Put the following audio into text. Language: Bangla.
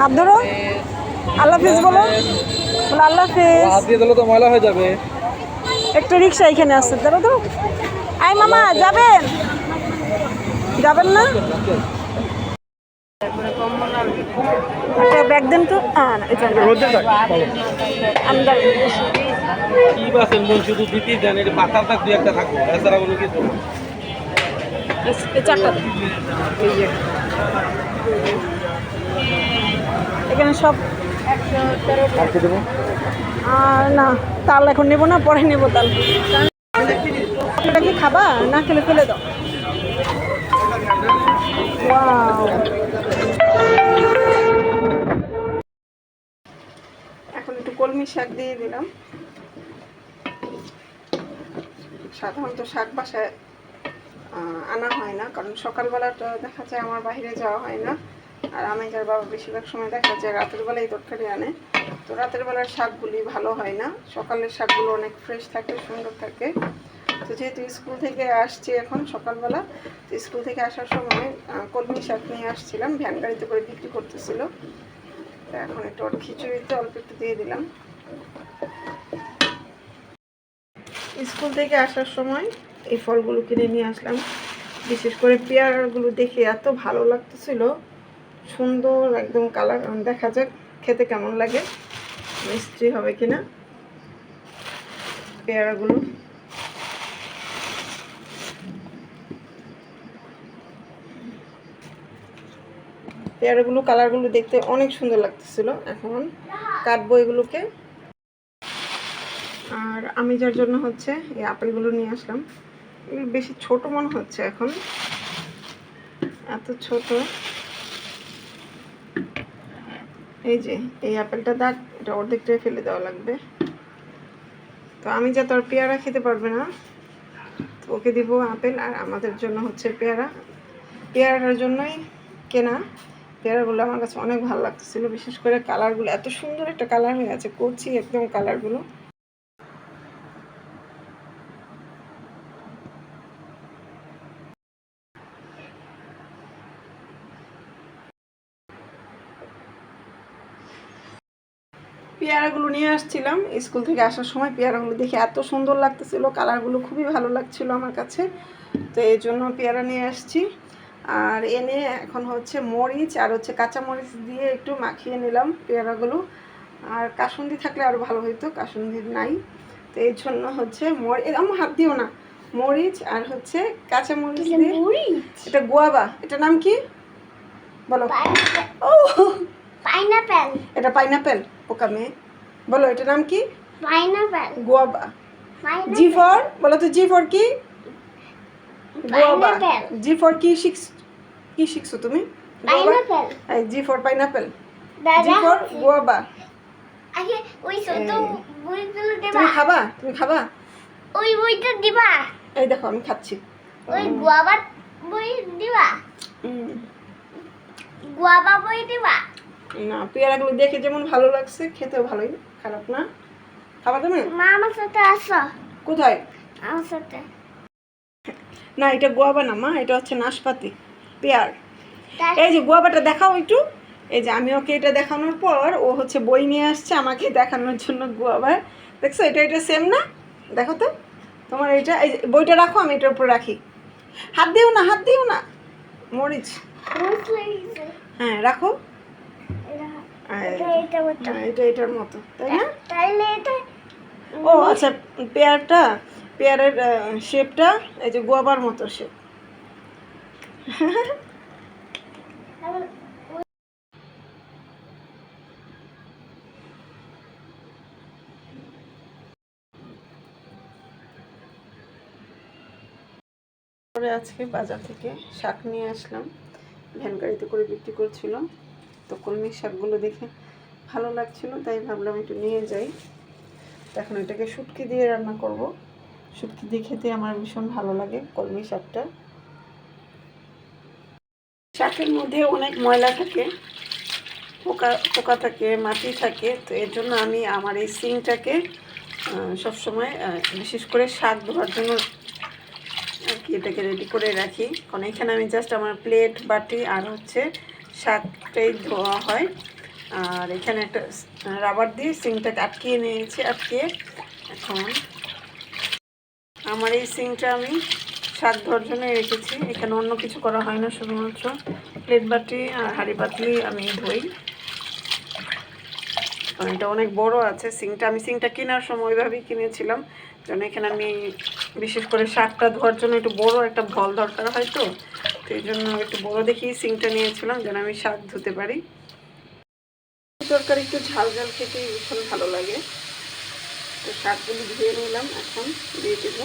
হাত ধরো আল্লাহ হাফিজ বলো। বলো আল্লাহ হাফিজ। হাত দিয়ে দিলে তো ময়লা হয়ে যাবে। একটা রিক্সা এখানে আসছে ধরো তো। আই মামা যাবেন? যাবেন না? একটা ব্যাগ দেন তো। কি বাসেন মন শুধু দিতেই দেন পাতার দুই একটা থাকব এছাড়া কোনো কিছু চারটা। এখানে সব দেবো? না তাল এখন নেব না পরে নেব তাল। এটা কি খাবা না খেলে ফেলে দাও. এখন একটু কলমি শাক দিয়ে দিলাম। সাধারণত শাক বাসায় আনা হয় না কারণ সকালবেলাটা দেখা যায় আমার বাইরে যাওয়া হয় না। আর আমি যার বাবা বেশিরভাগ সময় দেখা যায় রাতের বেলায় তরকারি আনে। তো রাতের বেলার শাকগুলি ভালো হয় না। সকালের শাকগুলো অনেক ফ্রেশ থাকে, সুন্দর থাকে। তো যেহেতু স্কুল থেকে আসছি এখন সকালবেলা, তো স্কুল থেকে আসার সময় কলমি শাক নিয়ে আসছিলাম। ভ্যান গাড়িতে করে বিক্রি করতেছিল। তো এখন একটু ওর খিচুড়িতে অল্প একটু দিয়ে দিলাম। স্কুল থেকে আসার সময় এই ফলগুলো কিনে নিয়ে আসলাম। বিশেষ করে পেয়ারাগুলো দেখে এত ভালো লাগতেছিল। সুন্দর একদম কালার দেখা যাক খেতে কেমন লাগে, মিষ্টি হবে কিনা, পেয়ারাগুলো। পেয়ারাগুলো, কালারগুলো দেখতে অনেক সুন্দর লাগতেছিল এখন, কাটবো এগুলোকে। আর আমি যার জন্য হচ্ছে এই আপেলগুলো নিয়ে আসলাম বেশি ছোট মনে হচ্ছে এখন, এত ছোট। এই যে, এই আপেলটা দাগ এটা অর্ধেকটাই ফেলে দেওয়া লাগবে। তো আমি যা তোর পেয়ারা খেতে পারবে না, তো ওকে দিব আপেল আর আমাদের জন্য হচ্ছে পেয়ারা। পেয়ারাটার জন্যই কেনা। পেয়ারাগুলো আমার কাছে অনেক ভালো লাগতেছিল, বিশেষ করে কালারগুলো, এত সুন্দর একটা কালার হয়ে গেছে করছি একদম কালারগুলো। পেয়ারাগুলো নিয়ে আসছিলাম। স্কুল থেকে আসার সময় পেয়ারাগুলো দেখে এত সুন্দর লাগতেছিল কালারগুলো খুবই ভালো লাগছিল আমার কাছে। তো এই জন্য পেয়ারা নিয়ে আসছি। আর এনে এখন হচ্ছে মরিচ আর হচ্ছে কাঁচা মরিচ দিয়ে একটু মাখিয়ে নিলাম পেয়ারাগুলো। আর কাসুন্দি থাকলে আরও ভালো হতো কাসুন্দি নাই। তো এই জন্য হচ্ছে মরিচ আমার হাত দিও না। মরিচ আর হচ্ছে কাঁচা মরিচ দিয়ে এটা গোয়াবা। এটা নাম কি? বলো। ও পাইনাপেল। এটা পাইনাপেল। পোকা মেয়ে। বলো এটার নাম কি? গোয়াবা। জি ফর বলো তো জি ফর কি? গোয়াবা। জি ফর কি শিখছ কি শিখছো তুমি? G for pineapple. G for guava. তুমি খাবা? তুমি খাবা? ওই বইটা দিবা। এই দেখো আমি খাচ্ছি। ওই গুয়াবা বই দিবা। গুয়াবা বই দিবা। না পেয়ারাগুলো দেখে যেমন ভালো লাগছে খেতেও ভালোই খারাপ না। খাবা তুমি মা আমার সাথে আসো। কোথায়? আমার সাথে। না এটা গোয়াবা না মা এটা হচ্ছে নাশপাতি পেয়ার। এই যে গোয়াবাটা দেখাও একটু। এই যে আমি ওকে এটা দেখানোর পর ও হচ্ছে বই নিয়ে আসছে আমাকে দেখানোর জন্য গোয়াবা দেখছ এটা এটা সেম না? দেখো তো। তোমার এটা এই যে বইটা রাখো আমি এটার উপর রাখি। হাত দিও না হাত দিও না। মরিচ। হ্যাঁ রাখো। এটা- এটা এটা ওটা এটা এটার মতো তাই না? তাইলে এটা ও আচ্ছা পেয়ারটা পেয়ারের শেপটা এই যে গোয়াবার মতো শেপ পরে আজকে বাজার থেকে শাক নিয়ে আসলাম। ভ্যান গাড়িতে করে বিক্রি করছিল তো কলমি শাকগুলো দেখে ভালো লাগছিল, তাই ভাবলাম একটু নিয়ে যাই। এখন এটাকে শুটকি দিয়ে রান্না করব। শুটকি দিয়ে খেতে আমার ভীষণ ভালো লাগে কলমি শাকটা। শাকের মধ্যে অনেক ময়লা থাকে, পোকা পোকা থাকে, মাটি থাকে, তো এর জন্য আমি আমার এই সিংটাকে সবসময় বিশেষ করে শাক ধোয়ার জন্য আর কি এটাকে রেডি করে রাখি। কারণ এখানে আমি জাস্ট আমার প্লেট বাটি আর হচ্ছে শাকটাই ধোয়া হয়। আর এখানে একটা রাবার দিয়ে সিংটাকে আটকিয়ে নিয়েছি, আটকিয়ে। এখন আমার এই সিংটা আমি শাক ধোয়ার জন্য রেখেছি। এখানে অন্য কিছু করা হয় না, শুধুমাত্র প্লেট বাটি আর হাঁড়ি পাতলি আমি ধুই। কারণ এটা অনেক বড় আছে, সিংটা, আমি সিংটা কেনার সময় ওইভাবেই কিনেছিলাম। যেন এখানে আমি বিশেষ করে শাকটা ধোয়ার জন্য একটু বড় একটা ভল দরকার হয় তো তো এই জন্য একটু বড় দেখেই সিংটা নিয়েছিলাম, যেন আমি শাক ধুতে পারি। তরকারি একটু ঝাল ঝাল খেতে ভীষণ ভালো লাগে। তো শাকগুলি ধুয়ে নিলাম, এখন দিয়ে দেবো।